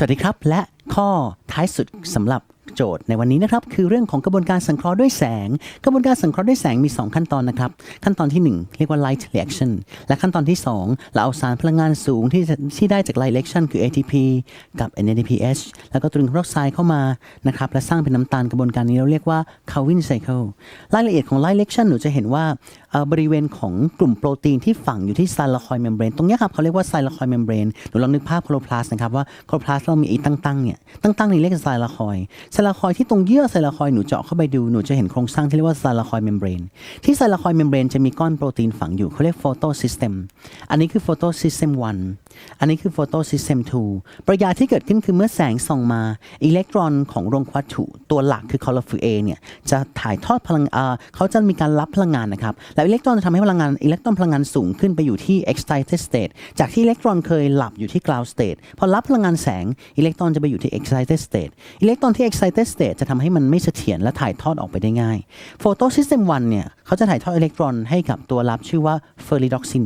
สวัสดีครับ และข้อท้ายสุดสำหรับโจทย์ในวันนี้นะครับคือเรื่องของกระบวนการสังเคราะห์ด้วยแสง กระบวนการสังเคราะห์ด้วยแสงมี 2 ขั้นตอนนะครับ ขั้นตอนที่ 1 เรียกว่า light reaction และขั้นตอนที่ 2 เราเอาสารพลังงานสูงที่ที่ได้จาก light reaction คือ ATP กับ NADPH แล้วก็ตรึงคาร์บอนไดออกไซด์เข้ามานะครับและสร้างเป็นน้ำตาลกระบวนการนี้เราเรียกว่า Calvin cycle รายละเอียดของ light reaction หนูจะเห็นว่าบริเวณของกลุ่มโปรตีนที่ฝังอยู่ที่ไซลาคอยเมมเบรนตรงนี้ครับเขาเรียกว่าไซลาคอยเมมเบรนหนูลองนึกภาพโคลพลาสนะครับว่าโคลพลาสเรามีไอ้ตั้งๆเนี่ยตั้งๆนี่เรียกไซลาคอยไซลาคอยที่ตรงเยื่อไซลาคอยหนูเจาะเข้าไปดูหนูจะเห็นโครงสร้างที่เรียกว่าไซลาคอยเมมเบรนที่ไซลาคอยเมมเบรนจะมีก้อนโปรตีนฝังอยู่เขาเรียกโฟโตซิสเต็มอันนี้คือโฟโตซิสเต็ม1 อันนี้คือโฟโตซิสเต็ม2ปริยาที่เกิดขึ้นคือเมื่อแสงส่องมา อิเล็กตรอนของโรงวัตถุตัวหลักคือคลอโรฟิล A เนี่ยจะถ่ายทอดพลังเออเขาจะมีการรับพลังงานนะครับ แล้วอิเล็กตรอนจะทำให้พลังงานอิเล็กตรอนพลังงานสูงขึ้นไปอยู่ที่ excited state จากที่อิเล็กตรอนเคยหลับอยู่ที่ ground state พอรับพลังงานแสงอิเล็กตรอนจะไปอยู่ที่ excited state อิเล็กตรอนที่ excited state จะทำให้มันไม่เสถียรและถ่ายทอดออกไปได้ง่าย photo system 1เนี่ยเขาจะถ่ายทอดอิเล็กตรอนให้กับตัวรับชื่อว่า ferridoxin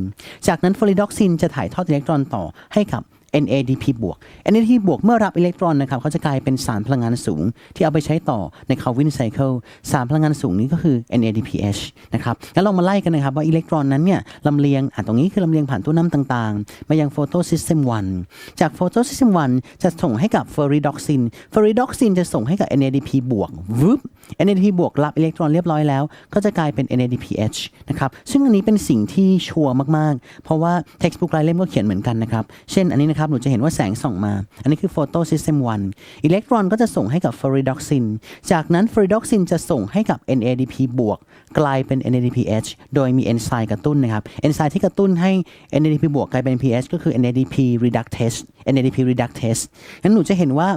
จากนั้น ferridoxin จะถ่ายทอดอิเล็กตรอนต่อให้กับ NADP บวก NADP บวกเมื่อรับอิเล็กตรอนนะครับเขาจะกลายเป็นสารพลังงานสูง ที่เอาไปใช้ต่อใน Calvin cycle สารพลังงานสูงนี้ก็คือ NADPH นะครับงั้นเรามาไล่กันนะครับว่าอิเล็กตรอนนั้นเนี่ยลำเลียงอะตรงนี้คือลำเลียงผ่านตู้น้ำต่างๆ มายัง photosystem 1จาก photosystem 1จะส่งให้กับ ferridoxin ferridoxin จะส่งให้กับ NADP บวกวึบ NADP บวกรับอิเล็กตรอนเรียบร้อยแล้ว ก็จะกลายเป็น NADPH นะครับซึ่งอันนี้เป็นสิ่งที่ชัวร์มากๆ เพราะว่า textbook รายเล่มก็เขียนเหมือนกันนะครับเช่นอันนี้นะครับครับหนูจะเห็นว่าแสงส่องมา อันนี้คือ photo system 1อิเล็กตรอนก็จะส่งให้กับ ferridoxin จากนั้น ferridoxin จะส่งให้กับ NADP บวกกลายเป็น NADPH โดยมีเอนไซม์กระตุ้นนะครับเอนไซม์ที่กระตุ้นให้ NADP บวกกลายเป็น pH ก็คือ NADP reductase NADP reductase งั้นหนูจะเห็นว่า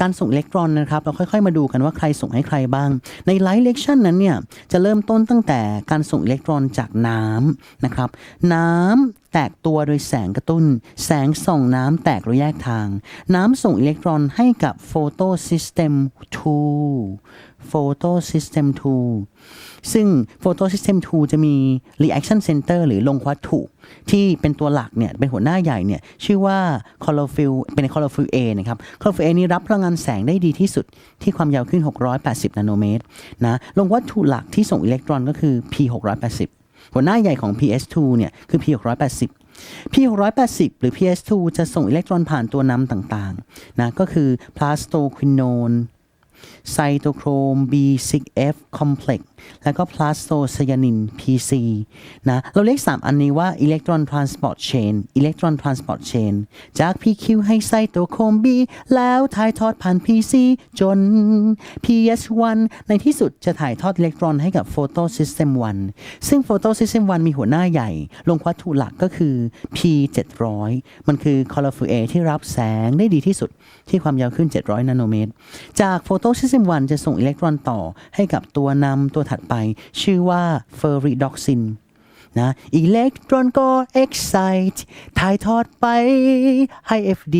การส่งอิเล็กตรอนนะครับเราค่อยๆ มาดูกันว่าใครส่งให้ใครบ้าง ใน light reaction นั้นเนี่ยจะเริ่มต้นตั้งแต่การส่งอิเล็กตรอนจากน้ำนะครับน้ำ แตกตัวโดยแสงกระตุ้น แสงส่องน้ำแตกหรือแยกทาง น้ำส่งอิเล็กตรอนให้กับ photo system 2 photo system 2ซึ่ง photo system 2จะมี reaction center หรือลงวัตถุ ที่เป็นตัวหลักเนี่ย เป็นหัวหน้าใหญ่เนี่ย ชื่อว่า chlorophyll เป็น chlorophyll A นะครับ chlorophyll A นี้รับพลังงานแสงได้ดีที่สุดที่ความยาวขึ้น 680 นาโนเมตรนะลงวัตถุหลักที่ส่งอิเล็กตรอนก็คือ P 680 หัวหน้าใหญ่ของ PS2 เนี่ยคือ P 680 P 680 หรือ PS2 จะส่งอิเล็กตรอนผ่านตัวนำต่างๆนะก็คือ plastoquinone ไซโตโครม B6F complex แล้วก็พลาสโตไซยานิน PC นะ เราเรียก 3 อันนี้ว่าอิเล็กตรอนทรานสปอร์ตเชนอิเล็กตรอนทรานสปอร์ตเชนจาก PQ ให้ไซโตโครม B แล้วถ่ายทอดผ่าน PC จน PS1 ในที่สุดจะถ่ายทอดอิเล็กตรอนให้กับ Photo System 1ซึ่ง Photo System 1มีหัวหน้าใหญ่ ลงวัตถุหลักก็คือ P700 มันคือ Chlorophyll A ที่รับแสงได้ดีที่สุดที่ความยาวขึ้น 700 นาโนเมตร จาก Photo System 1จะส่งอิเล็กตรอนต่อให้กับตัวนำตัวถัดไป ชื่อว่าเฟอริดอกซินะอิเล็กตรอนก็ excite ถ่ายทอดไปให้ FD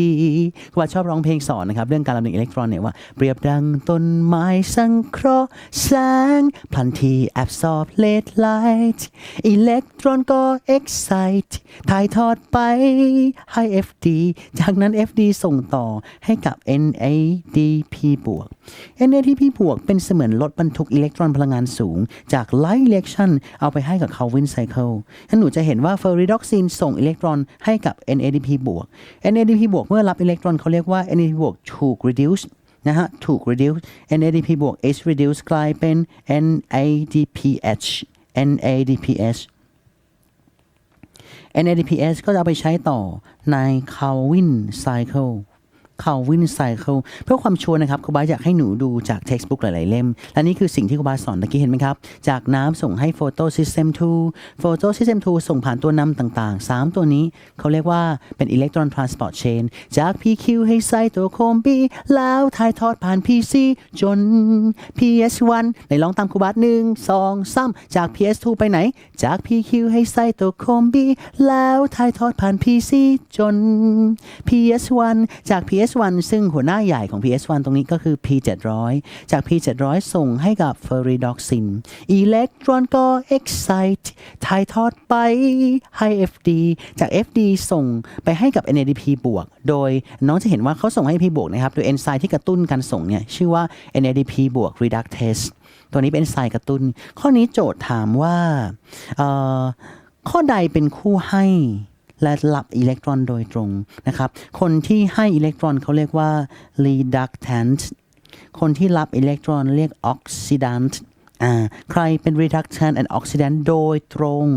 ครูบาชอบร้องเพลงสอนนะครับ เรื่องการลำเลียงอิเล็กตรอนเนี่ยว่า เปรียบดังต้นไม้สังเคราะห์แสงพลันที่ absorb late light อิเล็กตรอนก็ excite ถ่ายทอดไปให้ FD จากนั้น FD ส่งต่อให้กับ NADP บวก NADP บวกเป็นเสมือนรถบรรทุกอิเล็กตรอนพลังงานสูง จาก light reaction เอาไปให้กับ Calvin cycle งั้นหนูจะเห็นว่า ferridoxin ส่งอิเล็กตรอนให้กับ NADP บวก NADP บวกเมื่อรับอิเล็กตรอนเขาเรียกว่า NADP บวกถูก reduce นะฮะ ถูก reduce NADP บวก H reduce กลายเป็น NADPH NADPH NADPH ก็จะเอาไปใช้ต่อใน Calvin cycle Calvin cycle เพื่อความชัวร์นะครับครูบาอยากให้หนูดูจาก textbook หลาย ๆ เล่ม และนี่คือสิ่งที่ครูบาสอนตะกี้เห็นไหมครับ จากน้ำส่งให้ photo system 2 photo system 2 ส่งผ่านตัวนำต่าง ๆ 3 ตัวนี้เขาเรียกว่าเป็น electron transport chain จาก PQ ให้ไซโตโครม B แล้วถ่ายทอดผ่าน PC จน PS1 ในลองตามครูบาหนึ่งสองสามจาก PS2 ไปไหน จาก PQ ให้ไซโตโครม B แล้วถ่ายทอดผ่าน PC จน PS1 จาก PS PS1 ซึ่งหัวหน้าใหญ่ของ PS1 ตรงนี้ก็คือ P700 จาก P700 ส่งให้กับ Ferredoxin อิเล็กตรอนก็ excite ถ่ายทอดไปให้ FD จาก FD ส่งไปให้กับ NADP บวก โดยน้องจะเห็นว่าเขาส่งให้ p บวกนะครับ โดยเอนไซม์ที่กระตุ้นการส่งเนี่ยชื่อว่า NADP บวก reductase ตัวนี้เป็นเอนไซม์กระตุ้น ข้อนี้โจทย์ถามว่า ข้อใดเป็นคู่ให้ และรับอิเล็กตรอนโดยตรงนะครับ คนที่ให้อิเล็กตรอนเขาเรียกว่า reductant คนที่รับอิเล็กตรอนเรียก oxidant อ่า ใครเป็น reductant and oxidant โดยตรง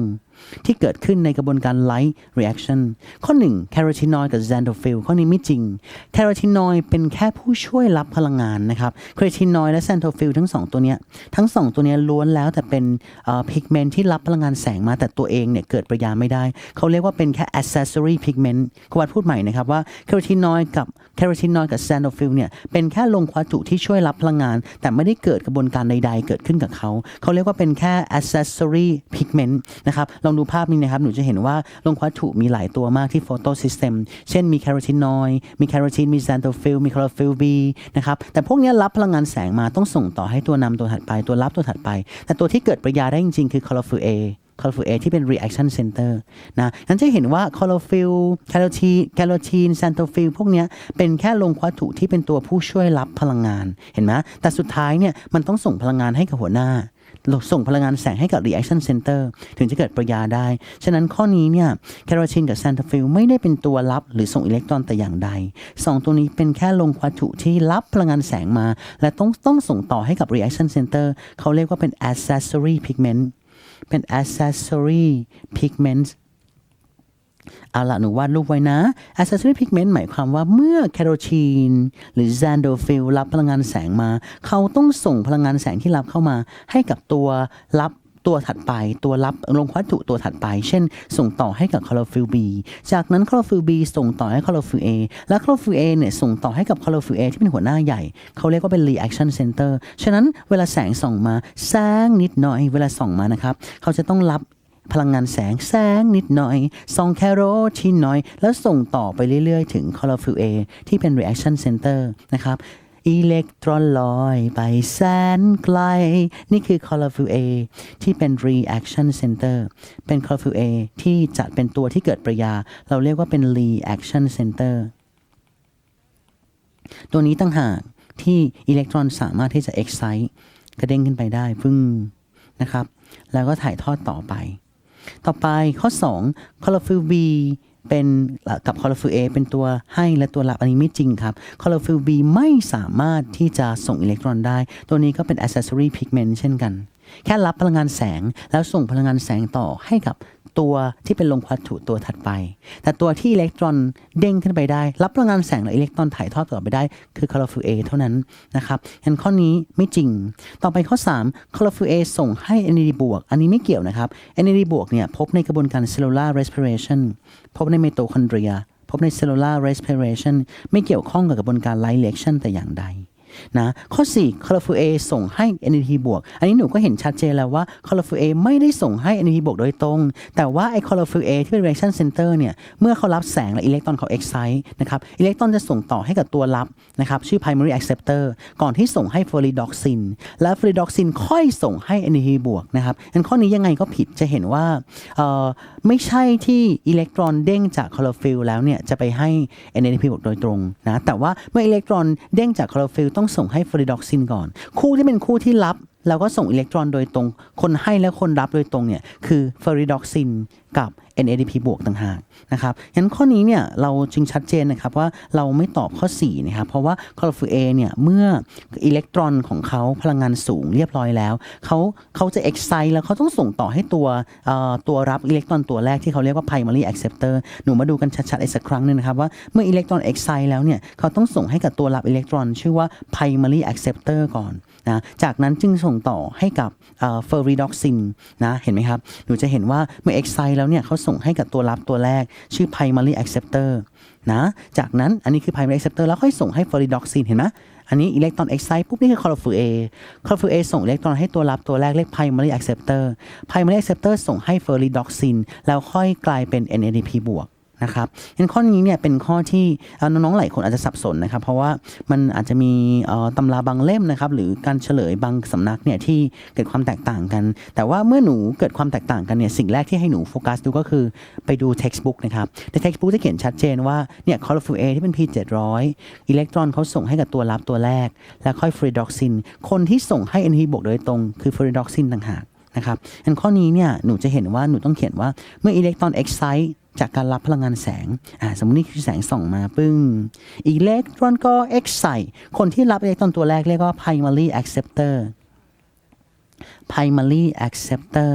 ที่เกิดขึ้นในกระบวนการ light reaction ข้อ 1 carotenoid กับ xanthophyll ข้อนี้ไม่จริง carotenoid เป็นแค่ผู้ช่วยรับพลังงานนะครับ carotenoid และ xanthophyll ทั้งสองตัวเนี้ยทั้งสองตัวเนี้ยล้วนแล้วแต่เป็นพิกเมนที่รับพลังงานแสงมาแต่ตัวเองเนี่ยเกิดประยาไม่ได้ เขาเรียกว่าเป็นแค่ accessory pigment ครูวัดพูดใหม่นะครับว่า carotenoid กับ carotenoid กับ xanthophyll เนี่ยเป็นแค่ลงวัตถุที่ช่วยรับพลังงาน แต่ไม่ได้เกิดกระบวนการใด ๆ เกิดขึ้นกับเขา เขาเรียกว่าเป็นแค่ accessory pigment นะครับลองดูภาพนี้นะครับ หนูจะเห็นว่าลงวัตถุมีหลายตัวมากที่ photosystem เช่นมี carotenoid มี carotene มี xanthophyll มี chlorophyll B นะครับแต่พวกนี้รับพลังงานแสงมาต้องส่งต่อให้ตัวนำตัวถัดไป ตัวรับตัวถัดไป แต่ตัวที่เกิดประยาได้จริงๆ คือ chlorophyll A คอลฟิลเอที่เป็น reaction center นะนั้นจะเห็นว่าคอลฟิลแคโรทีแคโรทีนแซนโตฟิลพวกนี้เป็นแค่ลงวัตถุที่เป็นตัวผู้ช่วยรับพลังงาน เห็นไหมแต่สุดท้ายเนี่ยมันต้องส่งพลังงานให้กับหัวหน้า ส่งพลังงานแสงให้กับ reaction center ถึงจะเกิดประยาได้ ฉะนั้นข้อนี้เนี่ยแคโรทีนกับแซนโตฟิลไม่ได้เป็นตัวรับหรือส่งอิเล็กตรอนแต่อย่างใดสองตัวนี้เป็นแค่ลงวัตถุที่รับพลังงานแสงมา และต้องต้องส่งต่อให้กับ reaction center เขาเรียกว่าเป็น accessory pigment เป็น accessory pigment เอาละหนูวาดรูปไว้นะ accessory pigment หมายความว่าเมื่อแคโรทีนหรือ xanthophyll รับพลังงานแสงมา เขาต้องส่งพลังงานแสงที่รับเข้ามา ให้กับตัวรับตัวถัดไปตัวรับลงวัตถุตัวถัดไป เช่น ส่งต่อให้กับ chlorophyll B จากนั้น chlorophyll B ส่งต่อให้ chlorophyll A และ chlorophyll A เนี่ยส่งต่อให้กับ chlorophyll A ที่เป็นหัวหน้าใหญ่ เขาเรียกว่าเป็น reaction center ฉะนั้นเวลาแสงส่องมาแสงนิดหน่อยเวลาส่องมานะครับ เขาจะต้องรับ พลังงานแสงแสงนิดหน่อยส่องแคโรทีนหน่อย แล้วส่งต่อไปเรื่อยๆ ถึงคอลฟิลเอที่เป็น reaction center นะครับอิเล็กตรอนลอยไปแสนไกล นี่คือคอลฟิลเอที่เป็น reaction center เป็นคอลฟิลเอที่จะเป็นตัวที่เกิดประยา เราเรียกว่าเป็น reaction center ตัวนี้ตั้งหากที่อิเล็กตรอนสามารถที่จะ excite กระเด้งขึ้นไปได้ฟึ่งนะครับ แล้วก็ถ่ายทอดต่อไป ต่อไปข้อ 2 colorful B เป็นกับ colorful A เป็นตัวให้และตัวรับอันนี้ไม่จริงครับ colorful B ไม่สามารถที่จะส่งอิเล็กตรอนได้ ตัวนี้ก็เป็น accessory pigment เช่นกัน แค่รับพลังงานแสงแล้วส่งพลังงานแสงต่อให้กับตัวที่เป็นลงวัตถุตัวถัดไป แต่ตัวที่อิเล็กตรอนเด้งขึ้นไปได้ รับพลังงานแสงและอิเล็กตรอนถ่ายทอดต่อไปได้ คือ chlorophyll A เท่านั้นนะครับงั้นข้อนี้ไม่จริง ต่อไปข้อ3 chlorophyll A ส่งให้ NAD บวก อันนี้ไม่เกี่ยวนะครับ NAD บวกเนี่ยพบในกระบวนการ cellular respiration พบในไมโตคอนเดรีย พบใน cellular respiration ไม่เกี่ยวข้องกับกระบวนการ light reaction แต่อย่างใด นะข้อ 4 chlorophyll A ส่งให้ NAD บวก อันนี้หนูก็เห็นชัดเจนแล้วว่า chlorophyll A ไม่ได้ส่งให้ NAD บวกโดยตรง แต่ว่าไอ้ chlorophyll A ที่เป็น reaction center เนี่ย เมื่อเขารับแสงและอิเล็กตรอนเขา excite นะครับ อิเล็กตรอนจะส่งต่อให้กับตัวรับนะครับ ชื่อ primary acceptor ก่อนที่ส่งให้ ferredoxin และ ferredoxin ค่อยส่งให้ NAD บวกนะครับงั้นข้อนี้ยังไงก็ผิด จะเห็นว่าเอ่อไม่ใช่ที่อิเล็กตรอนเด้งจาก chlorophyll แล้วเนี่ย จะไปให้ NAD บวกโดยตรงนะ แต่ว่าเมื่ออิเล็กตรอนเด้งจาก chlorophyll ต้องส่งให้ฟอเรดอกซินก่อน คู่ที่เป็นคู่ที่รับเราก็ส่งอิเล็กตรอนโดยตรง คนให้และคนรับโดยตรงเนี่ยคือฟอเรดอกซิน กับ NADP บวกต่างหากนะครับงั้นข้อนี้เนี่ยเราจึงชัดเจนนะครับว่าเราไม่ตอบข้อ4นะครับเพราะว่า chlorophyll A เนี่ยเมื่ออิเล็กตรอนของเขาพลังงานสูงเรียบร้อยแล้วเขาเขาจะ excite แล้วเขาต้องส่งต่อให้ตัวตัวรับอิเล็กตรอนตัวแรกที่เขาเรียกว่า primary acceptor หนูมาดูกันชัดๆอีกสักครั้งหนึงนะครับว่าเมื่ออิเล็กตรอน excite แล้วเนี่ยเขาต้องส่งให้กับตัวรับอิเล็กตรอน ชื่อว่า primary acceptor ก่อนนะจากนั้นจึงส่งต่อให้กับเอ่อ ferredoxin นะเห็นไหมครับหนูจะเห็นว่าเมื่อ excite แล้วล้วเนี่ยเขาส่งให้กับตัวรับตัวแรก ชื่อ primary acceptor นะจากนั้นอันนี้คือ primary acceptor แล้วค่อยส่งให้ fluoridoxine เห็นไหมอันนี้อิเล็กตรอนเอ็กไซต์ปุ๊บนี่คือคอร์ฟูเอคอร์ฟูเอส่งอิเล็กตรอนให้ตัวรับตัวแรกเรียกไพรมารีแอคเซปเตอร์ไพรมารีแอคเซปเตอร์ส่งให้เฟอร์ริด็อกซินแล้วค่อยกลายเป็น NADP บวก นะครับงั้นข้อนี้เนี่ยเป็นข้อที่น้องๆหลายคนอาจจะสับสนนะครับ เพราะว่ามันอาจจะมีตำราบางเล่มนะครับ หรือการเฉลยบางสำนักเนี่ยที่เกิดความแตกต่างกัน แต่ว่าเมื่อหนูเกิดความแตกต่างกันเนี่ยสิ่งแรกที่ให้หนูโฟกัสดูก็คือไปดู textbook นะครับใน textbook จะเขียนชัดเจนว่าเนี่ย chlorophyll A ที่เป็น P 700อิเล็กตรอนเขาส่งให้กับตัวรับตัวแรก แล้วค่อย ferredoxin คนที่ส่งให้ NP บวกโดยตรงคือ ferredoxin ต่างหากนะครับอันข้อนี้เนี่ยหนูจะเห็นว่าหนูต้องเขียนว่าเมื่ออิเล็กตรอน excite จากการรับพลังงานแสงอ่าสมมตินี่คือแสงส่องมาปึ้งอิเล็กตรอนก็ excite คนที่รับอิเล็กตรอนตัวแรกเรียกว่า primary acceptor primary acceptor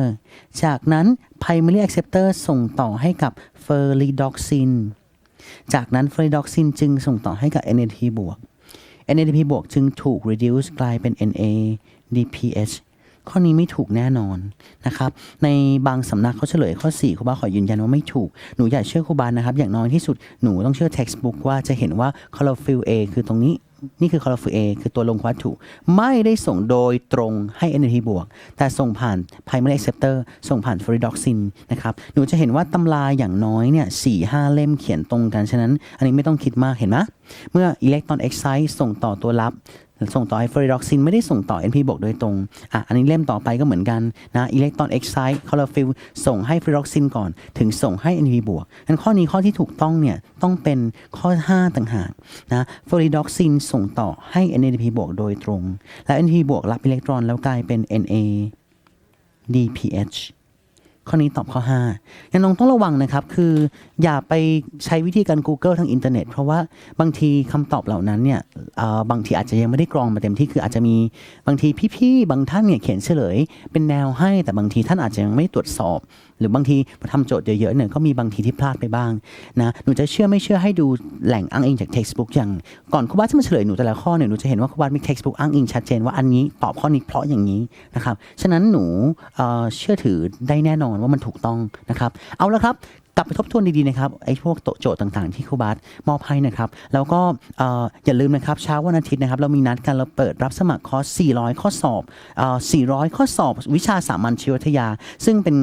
จากนั้น primary acceptor ส่งต่อให้กับ ferredoxin จากนั้น ferredoxin จึงส่งต่อให้กับ NADP บวก NADP บวกจึงถูก reduce กลายเป็น NADPH ข้อนี้ไม่ถูกแน่นอนนะครับ ในบางสำนักเขาเฉลยข้อ4ครูบาขอยืนยันว่าไม่ถูก หนูอย่าเชื่อครูบานะครับ อย่างน้อยที่สุดหนูต้องเชื่อ textbook ว่าจะเห็นว่า chlorophyll A คือตรงนี้นี่คือ chlorophyll A คือตัวลงวัตถุ ไม่ได้ส่งโดยตรงให้ NAD บวก แต่ส่งผ่าน primary acceptor ส่งผ่าน ferredoxin นะครับหนูจะเห็นว่าตำราอย่างน้อยเนี่ยสี่ห้าเล่มเขียนตรงกัน ฉะนั้น อันนี้ไม่ต้องคิดมากเห็นไหมเมื่ออิเล็กตรอน excite ส่งต่อตัวรับ ส่งต่อให้ ferredoxin ไม่ได้ส่งต่อ NP บวกโดยตรง อะ อันนี้เล่มต่อไปก็เหมือนกันนะอิเล็กตรอน excite chlorophyll ส่งให้ ferredoxin ก่อน ถึงส่งให้ NP บวกงั้นข้อนี้ข้อที่ถูกต้องเนี่ย ต้องเป็นข้อ 5 ต่างหากนะ ferredoxin ส่งต่อให้ NADP บวกโดยตรง และ NP บวกรับอิเล็กตรอนแล้วกลายเป็น NADPH ข้อนี้ตอบข้อ5ยังน้องต้องระวังนะครับ คืออย่าไปใช้วิธีการ Google ทางอินเทอร์เน็ต เพราะว่าบางทีคำตอบเหล่านั้นเนี่ยบางทีอาจจะยังไม่ได้กรองมาเต็มที่ คืออาจจะมีบางทีพี่ๆ บางท่านเนี่ยเขียนเฉลย เป็นแนวให้ แต่บางทีท่านอาจจะยังไม่ตรวจสอบ หรือบางทีพอทำโจทย์เยอะๆเนี่ยก็มีบางทีที่พลาดไปบ้างนะหนูจะเชื่อไม่เชื่อให้ดูแหล่งอ้างอิงจาก textbook อย่างก่อนครูบาจะมาเฉลยหนูแต่ละข้อเนี่ยหนูจะเห็นว่าครูบามี textbook อ้างอิงชัดเจนว่าอันนี้ตอบข้อนี้เพราะอย่างนี้นะครับฉะนั้นหนูเชื่อถือได้แน่นอนว่ามันถูกต้องนะครับเอาละครับกลับไปทบทวนดีๆนะครับไอ้พวกโจทย์ต่างๆ ที่ครูบาสมอบให้นะครับ แล้วก็ออย่าลืมนะครับเช้าวันอาทิตย์นะครับ เรามีนัดกันเราเปิดรับสมัครคอร์ส 400 ข้อสอบอ400 ข้อสอบ วิชาสามัญชีววิทยา ซึ่งเป็น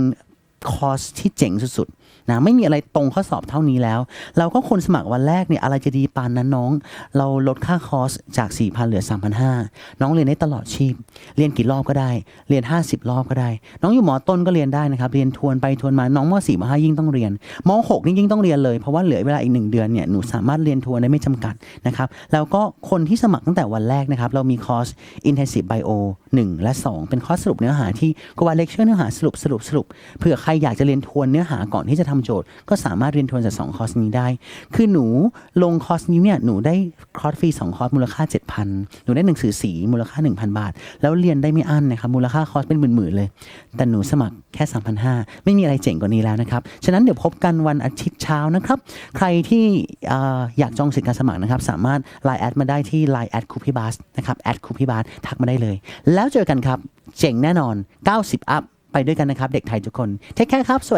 คอร์สที่เจ๋งสุด นะไม่มีอะไรตรงข้อสอบเท่านี้แล้ว เราก็คนสมัครวันแรกเนี่ยอะไรจะดีปานนั้นน้อง เราลดค่าคอร์สจาก 4,000 เหลือ 3,500 น้องเรียนได้ตลอดชีพ เรียนกี่รอบก็ได้ เรียน 50 รอบก็ได้ น้องอยู่หมอต้นก็เรียนได้นะครับ เรียนทวนไปทวนมา น้องม .4 ม .5 ยิ่งต้องเรียนม .6 นี่ยิ่งต้องเรียนเลย เพราะว่าเหลือเวลาอีกหนึ่งเดือนเนี่ย หนูสามารถเรียนทวนได้ไม่จำกัดนะครับ แล้วก็คนที่สมัครตั้งแต่วันแรกนะครับ เรามีคอร์ส Intensive Bio 1 และ 2 เป็นคอร์สสรุปเนื้อหาที่กว่าเลคเชอร์เนื้อหาสรุปสรุปสรุปเผื่อใครอยากจะเรียนทวนเนื้อหาก่อนที่จะทำโจทย์ ก็สามารถเรียนทวนจากสองคอร์สนี้ได้ คือหนูลงคอร์สนี้เนี่ยหนูได้คอร์สฟรี2คอร์สมูลค่า 7,000 หนูได้หนังสือสีมูลค่า 1,000 บาท แล้วเรียนได้ไม่อั้นนะครับมูลค่าคอร์สเป็นหมื่นๆเลย แต่หนูสมัครแค่ 3,500 ไม่มีอะไรเจ๋งกว่านี้แล้วนะครับ ฉะนั้นเดี๋ยวพบกันวันอาทิตย์เช้านะครับ ใครที่ออยากจองสิทธิการสมัครนะครับ สามารถ Line แอดมาได้ที่ Line แอดคูปี้บัสนะครับแอดคูปี้บัสทักมาได้เลย แล้วเจอกันครับ เจ๋งแน่นอน 90 อัพ ไปด้วยกันนะครับ เด็กไทยทุกคน เทคแคร์ครับ สวัสดี